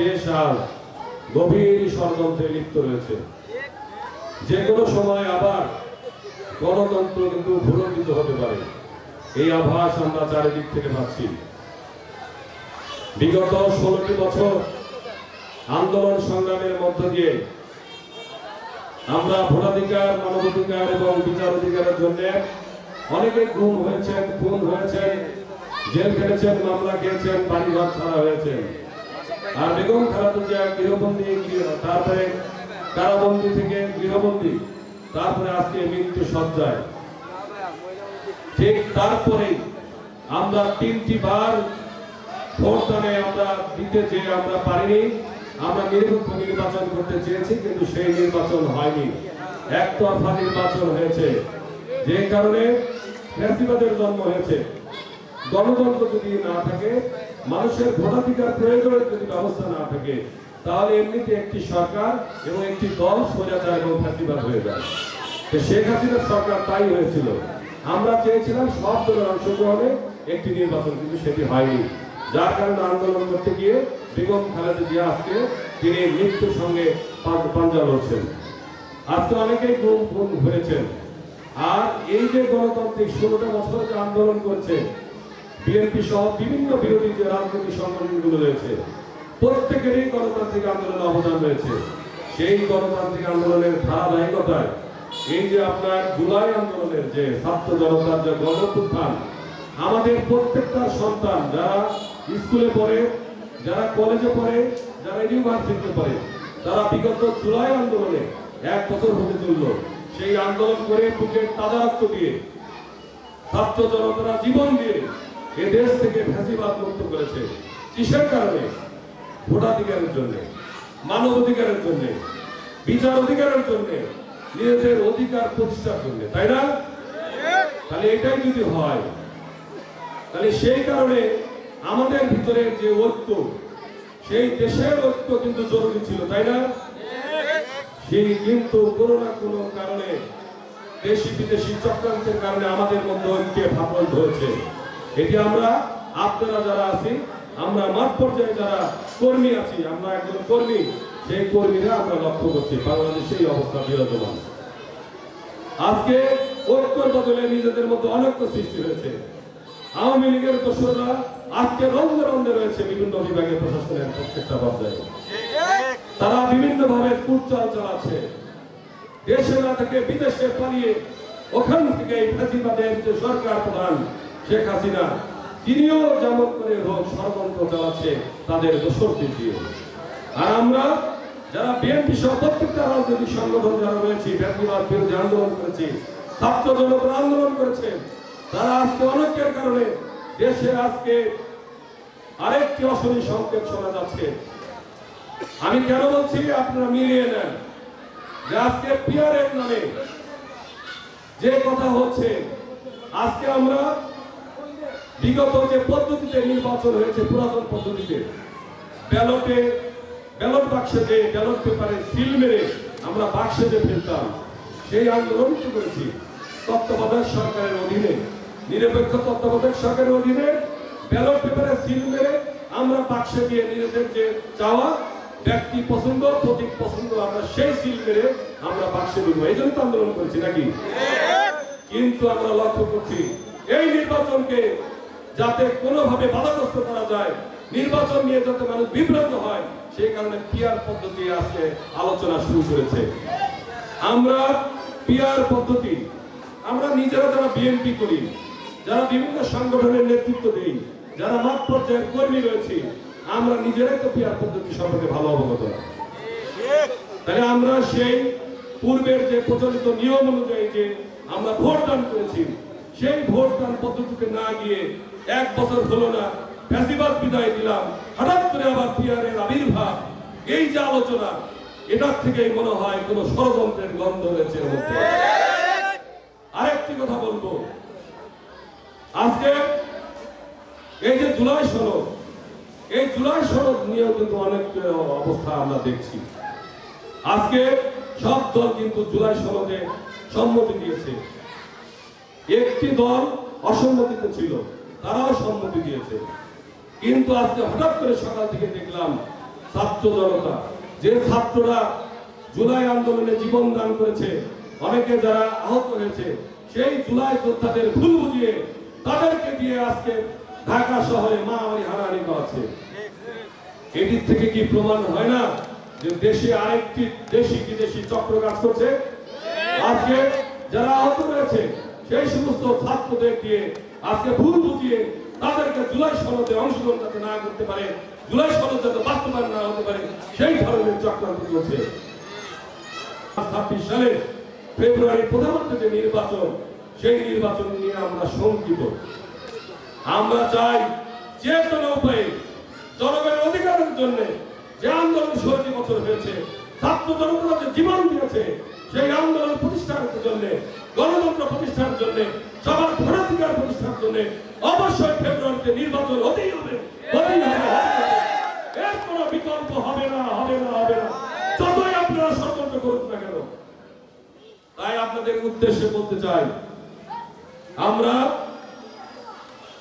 দেশ আজ গভীর ষড়যন্ত্রে লিপ্ত রয়েছে যে কোনো সময় আবার গণতন্ত্র কিন্তু ভুলণ্ডিত হতে পারে। এই আভাস আমরা চারিদিক থেকে পাচ্ছি বিগত ষোলোটি বছর আন্দোলন সংগ্রামের মধ্য দিয়ে আমরা ভোটাধিকার, মানবাধিকার এবং বিচার অধিকারের জন্য অনেকে গুম হয়েছেন, খুন হয়েছেন, জেল খেটেছেন, মামলা খেয়েছেন, বাড়িঘর ছাড়া হয়েছেন। আর বেগম খালেদা জিয়া গৃহবন্দী, গৃহ- তারপরে কারাবন্দী থেকে গৃহবন্দী, তারপরে আজকে মৃত্যু সজ্জায়। ঠিক তারপরে আমরা তিনটি বার ভোটদানে আমরা দিতে যে আমরা পারিনি। আমরা নিরপেক্ষ নির্বাচন করতে চেয়েছি, কিন্তু সেই নির্বাচন হয়নি। একতরফা নির্বাচন হয়েছে। যে কারণে ফ্যাসিবাদের জন্ম হয়েছে। গণতন্ত্র যদি না থাকে মানুষের ভোটাধিকার প্রয়োগের যদি ব্যবস্থা না থাকে, তাহলে এমনিতে একটি সরকার এবং একটি দল সোজাচার এবং ফ্যাসিবাদ হয়ে যায়। তো শেখ হাসিনার সরকার তাই হয়েছিল। আমরা চেয়েছিলাম সব দলের অংশগ্রহণে একটি নির্বাচন, কিন্তু সেটি হয়নি। যার কারণে আন্দোলন করতে গিয়ে বেগম খালেদা জিয়া আজকে তিনি মৃত্যুর সঙ্গে পাঞ্জা- লড়ছেন। আজকে অনেকেই গুম হয়েছেন। আর এই যে গণতান্ত্রিক ষোলোটা বছর যে আন্দোলন করছে বিএনপি সহ বিভিন্ন বিরোধী যে রাজনৈতিক সংগঠনগুলো রয়েছে, প্রত্যেকেরই গণতান্ত্রিক আন্দোলনে অবদান রয়েছে। সেই গণতান্ত্রিক আন্দোলনের ধারাবাহিকতায় এই যে আপনার জুলাই আন্দোলনের যে ছাত্র জনতার যে গণপুত্থান, আমাদের প্রত্যেকটা সন্তান যারা স্কুলে পড়ে, যারা কলেজে পড়ে, যারা ইউনিভার্সিটিতে পড়ে, তারা বিগত জুলাই আন্দোলনে এক বছর হতে চলল। সেই আন্দোলন করে বুকের তাজা দিয়ে ছাত্র জনতারা জীবন দিয়ে এ দেশ থেকে ফ্যাসিবাদ মুক্ত করেছে। কিসের কারণে? ভোটাধিকারের জন্য মানব অধিকারের জন্য, বিচার অধিকারের জন্য, নিজেদের অধিকার প্রতিষ্ঠার জন্য, তাই না? তাহলে এটাই যদি হয়, তাহলে সেই কারণে আমাদের ভিতরে যে ঐক্য, সেই দেশের ঐক্য কিন্তু জরুরি ছিল, তাই না? সেই কিন্তু কোনো না কোনো কারণে দেশি বিদেশি চক্রান্তের কারণে আমাদের মধ্যে ঐক্যে ফাটল ধরেছে এটি আমরা, আপনারা যারা আছি আমরা মাঠ পর্যায়ে যারা কর্মী আছি, আমরা একজন কর্মী, সেই কর্মীরা আমরা লক্ষ্য করছি, বাংলাদেশে এই অবস্থা বিরাজমান। আজকে ঐক্যর বদলে নিজেদের মধ্যে অনৈক্য সৃষ্টি হয়েছে। আওয়ামী লীগের দোষরা আজকে রন্ধে রন্ধে রয়েছে বিভিন্ন বিভাগের প্রশাসনের প্রত্যেকটা পর্যায়ে। তারা বিভিন্ন ভাবে কুটচাল চালাচ্ছে। দেশে না থেকে বিদেশে পালিয়ে ওখান থেকে এই ফ্যাসিবাদের যে সরকার প্রধান শেখ হাসিনা, তিনিও যেমন করে হোক ষড়যন্ত্র চালাচ্ছে, তাদের দোষরদের দিয়ে আর আমরা যারা বিএনপি সহ প্রত্যেকটা রাজনৈতিক সংগঠন যারা রয়েছে ফ্যাসিবাদ বিরোধী আন্দোলন করেছে, ছাত্র জনতা আন্দোলন করেছে, তারা আজকে অনেকের কারণে দেশে আজকে আরেকটি অশনি সংকেত শোনা যাচ্ছে। আমি কেন বলছি আপনারা মিলিয়ে নেন? যে আজকে পিয়ারের নামে যে কথা হচ্ছে, আজকে আমরা বিগত যে পদ্ধতিতে নির্বাচন হয়েছে পুরাতন পদ্ধতিতে ব্যালটে ব্যালট বাক্সে যে ব্যালট পেপারে সিল মেরে আমরা বাক্সে যে ফেলতাম। সেই আন্দোলন কি করেছি। তত্ত্বাবধায়ক সরকারের অধীনে নিরপেক্ষ তত্ত্বাবধায়ক সরকারের অধীনে ব্যালট পেপারে সিল মেরে আমরা বাক্সে দিয়ে নিজেদের যে চাওয়া ব্যক্তি পছন্দ প্রতীক পছন্দ আমরা সেই সিল মেরে আমরা বাক্সে দিব। এই জন্য আন্দোলন করেছি নাকি? কিন্তু আমরা লক্ষ্য করছি এই নির্বাচনকে যাতে কোনোভাবে বাধাগ্রস্ত করা যায়, নির্বাচন নিয়ে যাতে মানুষ বিভ্রান্ত হয়, সেই কারণে পিয়ার পদ্ধতি আজকে আলোচনা শুরু করেছে। আমরা পিয়ার পদ্ধতি, আমরা নিজেরা যারা বিএনপি করি, যারা বিভিন্ন সংগঠনের নেতৃত্ব দেই, যারা মাঠ পর্যায়ের কর্মী রয়েছে, আমরা নিজেরাই তো পিয়ার পদ্ধতি সম্পর্কে ভালো অবগত। তাহলে আমরা সেই পূর্বের যে প্রচলিত নিয়ম অনুযায়ী যে আমরা ভোট দান করেছি, সেই ভোট দান পদ্ধতিতে না গিয়ে এক বছর হলো না, ফ্যাসিবাদ বিদায় দিলাম হঠাৎ করে আবার পিয়ারের আবির্ভাব, এই যে আলোচনা, এটার থেকেই মনে হয় কোন ষড়যন্ত্রের গন্ধ রয়েছে আরেকটি কথা বলব। আজকে এই যে জুলাই সনদ, এই জুলাই সনদ নিয়েও কিন্তু অনেক অবস্থা আমরা দেখছি। আজকে সব দল কিন্তু জুলাই সনদে সম্মতি দিয়েছে। একটি দল অসম্মতিতে ছিল। তারাও সম্মতি দিয়েছে। কিন্তু আজকে হঠাৎ করে সকাল থেকে দেখলাম ছাত্র জনতা, যে ছাত্ররা জুলাই আন্দোলনে জীবন দান করেছে, অনেকে যারা আহত হয়েছে, সেই জুলাই যোদ্ধাদের ভুল বুঝিয়ে তাদেরকে দিয়ে আজকে ঢাকা শহরে মা মারামারি হানাহানি করাচ্ছে এটির থেকে কি প্রমাণ হয় না যে দেশে আরেকটি দেশি বিদেশি চক্র কাজ করছে? আজকে যারা আহত রয়েছে সেই সমস্ত ছাত্রদের দিয়ে আজকে ভুল বুঝিয়ে তাদেরকে জুলাই সনদে অংশগ্রহণ যাতে না করতে পারে, জুলাই সনদ যাতে বাস্তবায়ন না হতে পারে, সেই ধরনের চক্রান্ত চলছে। ছাব্বিশ সালে ফেব্রুয়ারি প্রধানমন্ত্রী যে নির্বাচন, সেই নির্বাচন নিয়ে আমরা শঙ্কিত। আমরা চাই যে কোনো উপায়ে জনগণের অধিকারের জন্য যে আন্দোলন ষোলোটি বছর হয়েছে, ছাত্র যে জীবন দিয়েছে সেই আন্দোলন প্রতিষ্ঠার জন্য, গণতন্ত্র প্রতিষ্ঠার জন্য, সবার ভোটাধিকার প্রতিষ্ঠার জন্য অবশ্যই ফেব্রুয়ারিতে নির্বাচন হতেই হবে হতেই হবে। এর বিকল্প হবে না হবে না হবে না যতই আপনারা ষড়যন্ত্র করুন না কেন, তাই আপনাদের উদ্দেশ্যে বলতে চাই, আমরা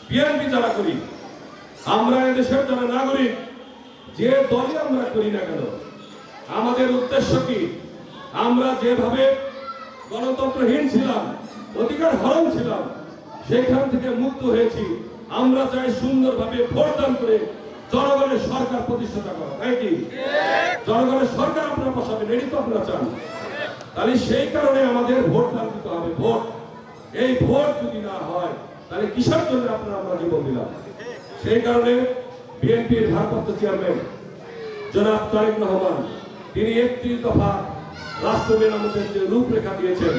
বিএনপি যারা করি, আমরা এদেশের যারা নাগরিক, যে দলে আমরা করি না কেন, আমাদের উদ্দেশ্য কি আমরা যেভাবে গণতন্ত্রহীন ছিলাম, অধিকার হরণ ছিলাম, সেখান থেকে মুক্ত হয়েছি। আমরা চাই সুন্দরভাবে ভোটদান করে জনগণের সরকার প্রতিষ্ঠাতা করা, তাই কি? জনগণের সরকার আপনারা বসাবেন এটি তো আপনারা চান? তাহলে সেই কারণে আমাদের ভোট দান দিতে হবে, ভোট। এই ভোট যদি না হয়, তাহলে কিসের জন্য আপনারা আমরা জীবন দিলাম? সেই কারণে বিএনপির ভারপ্রাপ্ত চেয়ারম্যান জনাব তারেক রহমান, তিনি একত্রিশ দফা রাষ্ট্র মেরামতের যে রূপরেখা দিয়েছেন।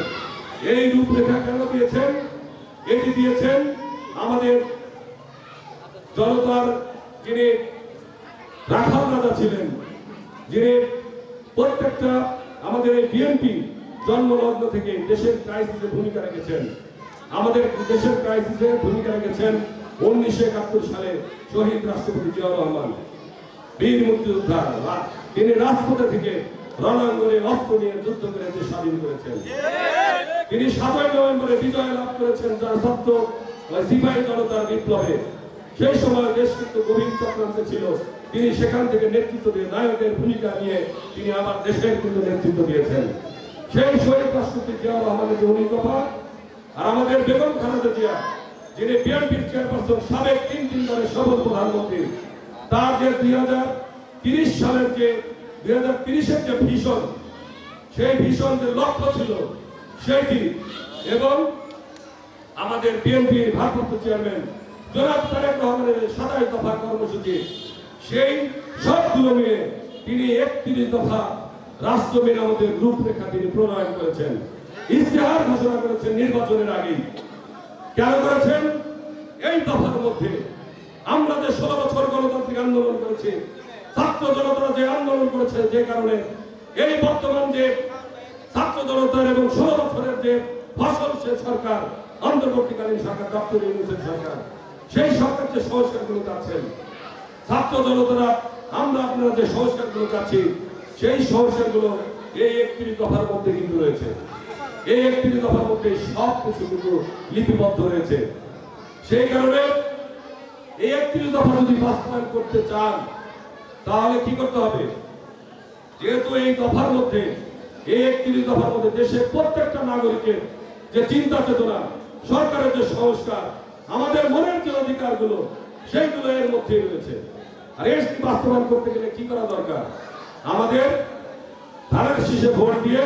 এই রূপরেখা কেন দিয়েছেন? এটি দিয়েছেন আমাদের জনতার যিনি রাখাল রাজা ছিলেন, যিনি প্রত্যেকটা আমাদের এই বিএনপি জন্মলগ্ন থেকে দেশের ক্রাইসিসে ভূমিকা রেখেছেন। আমাদের দেশের ক্রাইসিসে ভূমিকা রেখেছেন উনিশশো একাত্তর সালে শহীদ রাষ্ট্রপতি জিয়াউর রহমান। বীর মুক্তিযোদ্ধা তিনি রাজপথে থেকে রণাঙ্গনে অস্ত্র নিয়ে যুদ্ধ করে দেশ স্বাধীন করেছেন। তিনি সাতই নভেম্বরে বিজয় লাভ করেছেন যার সত্য সিপাহী জনতার বিপ্লবে। সেই সময় দেশ কিন্তু গভীর চক্রান্তে ছিল। তিনি সেখান থেকে নেতৃত্ব দিয়ে নায়কের ভূমিকা নিয়ে তিনি আবার দেশের কিন্তু নেতৃত্ব দিয়েছেন। সেই শহীদ রাষ্ট্রপতি জিয়াউর রহমানের যে উনি আর আমাদের বেগম খালেদা জিয়া, যিনি বিএনপির চেয়ারপারসন, সাবেক তিন তিনবারের সফল প্রধানমন্ত্রী, তার যে দুই সালের যে দুই হাজার তিরিশের যে ভীষণ, সেই ভীষণ যে লক্ষ্য ছিল এবং আমাদের বিএনপির ভারপ্রাপ্ত চেয়ারম্যান জনাব তারেক রহমানের সাতাশ দফা কর্মসূচি, সেই সবগুলো মিলে তিনি একত্রিশ দফা রাষ্ট্র মেরামতের রূপরেখা তিনি প্রণয়ন করেছেন ইস্তেহার ঘোষণা করেছেন নির্বাচনের আগেই কেন করেছেন? এই দফার মধ্যে আমরা যে ষোলো বছর গণতান্ত্রিক আন্দোলন করেছি ছাত্র জনতা যে আন্দোলন করেছে যে কারণে এই বর্তমান যে ছাত্র জনতার এবং ষোলো বছরের যে ফসল সে সরকার, অন্তর্বর্তীকালীন সরকার, ডক্টর ইউনুসের সরকার, সেই সরকার যে সংস্কারগুলো চাচ্ছেন, ছাত্র জনতারা, আমরা আপনারা যে সংস্কারগুলো চাচ্ছি, সেই সংস্কারগুলো এই একত্রিশ দফার মধ্যে কিন্তু রয়েছে। এই একত্রিশ দফার মধ্যে সব কিছু কিন্তু লিপিবদ্ধ রয়েছে। সেই কারণে এই একত্রিশ দফা যদি বাস্তবায়ন করতে চান তাহলে কি করতে হবে? যেহেতু এই দফার মধ্যে, এই একত্রিশ দফার মধ্যে দেশের প্রত্যেকটা নাগরিকের যে চিন্তা চেতনা, সরকারের যে সংস্কার, আমাদের মনের যে অধিকারগুলো, সেইগুলো এর মধ্যেই রয়েছে। আর এর বাস্তবায়ন করতে গেলে কি করা দরকার? আমাদের ধানের শীষে ভোট দিয়ে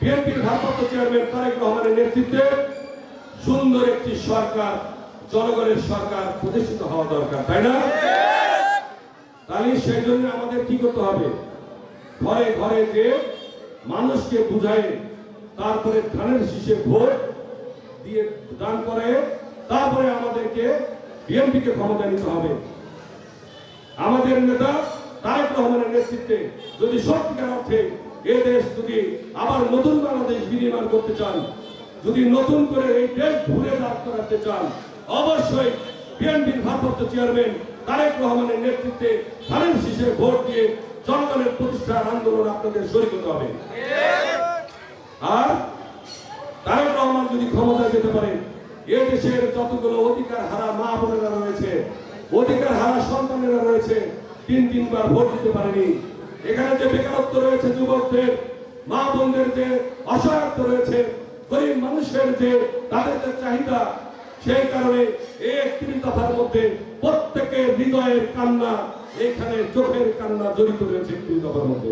বিএনপির ভারপ্রাপ্ত চেয়ারম্যান তারেক রহমানের নেতৃত্বে সুন্দর একটি সরকার, জনগণের সরকার প্রতিষ্ঠিত হওয়া দরকার, তাই না? তাহলে সেই জন্য আমাদের কি করতে হবে? ঘরে ঘরে যে মানুষকে বুঝায়, তারপরে ধানের শীষে ভোট দিয়ে দান করে, তারপরে আমাদেরকে বিএনপিকে ক্ষমতা নিতে হবে। আমাদের নেতা তারেক রহমানের নেতৃত্বে যদি সত্যিকার অর্থে এ দেশ যদি আবার নতুন বাংলাদেশ বিনির্মাণ করতে চান, যদি নতুন করে এই দেশ ঘুরে দাঁড় করাতে চান, অবশ্যই বিএনপির ভারপ্রাপ্ত চেয়ারম্যান তারেক রহমানের নেতৃত্বে ধানের শীষে ভোট দিয়ে জনগণের প্রতিষ্ঠার আন্দোলন আপনাদের শরিক হতে হবে। আর তারেক রহমান যদি ক্ষমতায় যেতে পারে, এ দেশের যতগুলো অধিকার হারা মা বোনেরা রয়েছে, অধিকার হারা সন্তানেরা রয়েছে, তিন তিনবার ভোট দিতে পারেনি। এখানে যে বেকারত্ব রয়েছে যুবকদের মা বোনদের যে অসহায়ত্ব রয়েছে, গরিব মানুষের যে তাদের যে চাহিদা, সেই কারণে এই একত্রিশ দফার মধ্যে প্রত্যেকের হৃদয়ের কান্না এখানে চোখের কান্না জড়িত রয়েছে দুর্গাবার মধ্যে